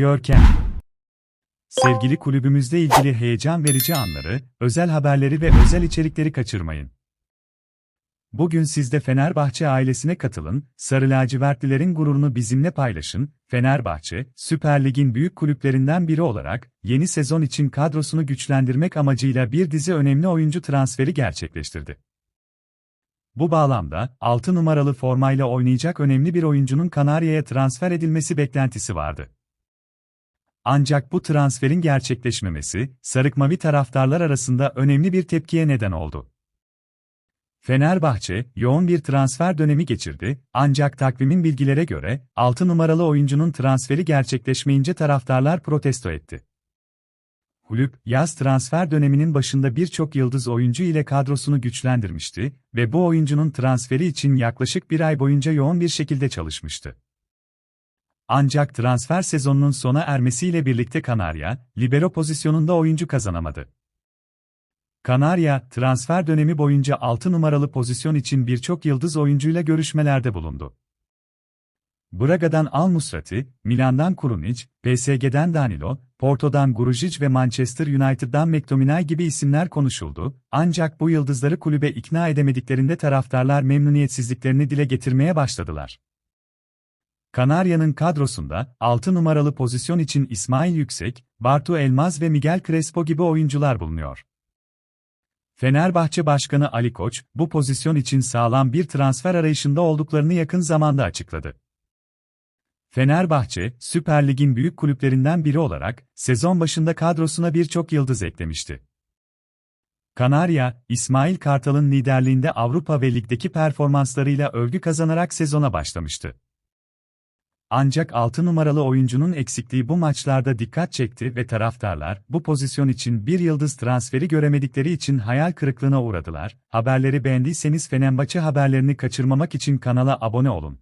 Görkem. Sevgili kulübümüzle ilgili heyecan verici anları, özel haberleri ve özel içerikleri kaçırmayın. Bugün siz de Fenerbahçe ailesine katılın, Sarı lacivertlilerin gururunu bizimle paylaşın. Fenerbahçe, Süper Lig'in büyük kulüplerinden biri olarak, yeni sezon için kadrosunu güçlendirmek amacıyla bir dizi önemli oyuncu transferi gerçekleştirdi. Bu bağlamda, 6 numaralı formayla oynayacak önemli bir oyuncunun Kanarya'ya transfer edilmesi beklentisi vardı. Ancak bu transferin gerçekleşmemesi, Sarıkmavi taraftarlar arasında önemli bir tepkiye neden oldu. Fenerbahçe, yoğun bir transfer dönemi geçirdi, ancak takvimin bilgilere göre, 6 numaralı oyuncunun transferi gerçekleşmeyince taraftarlar protesto etti. Kulüp, yaz transfer döneminin başında birçok yıldız oyuncu ile kadrosunu güçlendirmişti ve bu oyuncunun transferi için yaklaşık bir ay boyunca yoğun bir şekilde çalışmıştı. Ancak transfer sezonunun sona ermesiyle birlikte Kanarya, libero pozisyonunda oyuncu kazanamadı. Kanarya, transfer dönemi boyunca 6 numaralı pozisyon için birçok yıldız oyuncuyla görüşmelerde bulundu. Braga'dan Al Musrati, Milan'dan Kurunic, PSG'den Danilo, Porto'dan Grujic ve Manchester United'dan McTominay gibi isimler konuşuldu, ancak bu yıldızları kulübe ikna edemediklerinde taraftarlar memnuniyetsizliklerini dile getirmeye başladılar. Kanarya'nın kadrosunda 6 numaralı pozisyon için İsmail Yüksek, Bartu Elmaz ve Miguel Crespo gibi oyuncular bulunuyor. Fenerbahçe Başkanı Ali Koç, bu pozisyon için sağlam bir transfer arayışında olduklarını yakın zamanda açıkladı. Fenerbahçe, Süper Lig'in büyük kulüplerinden biri olarak, sezon başında kadrosuna birçok yıldız eklemişti. Kanarya, İsmail Kartal'ın liderliğinde Avrupa ve Lig'deki performanslarıyla övgü kazanarak sezona başlamıştı. Ancak 6 numaralı oyuncunun eksikliği bu maçlarda dikkat çekti ve taraftarlar, bu pozisyon için bir yıldız transferi göremedikleri için hayal kırıklığına uğradılar. Haberleri beğendiyseniz Fenerbahçe haberlerini kaçırmamak için kanala abone olun.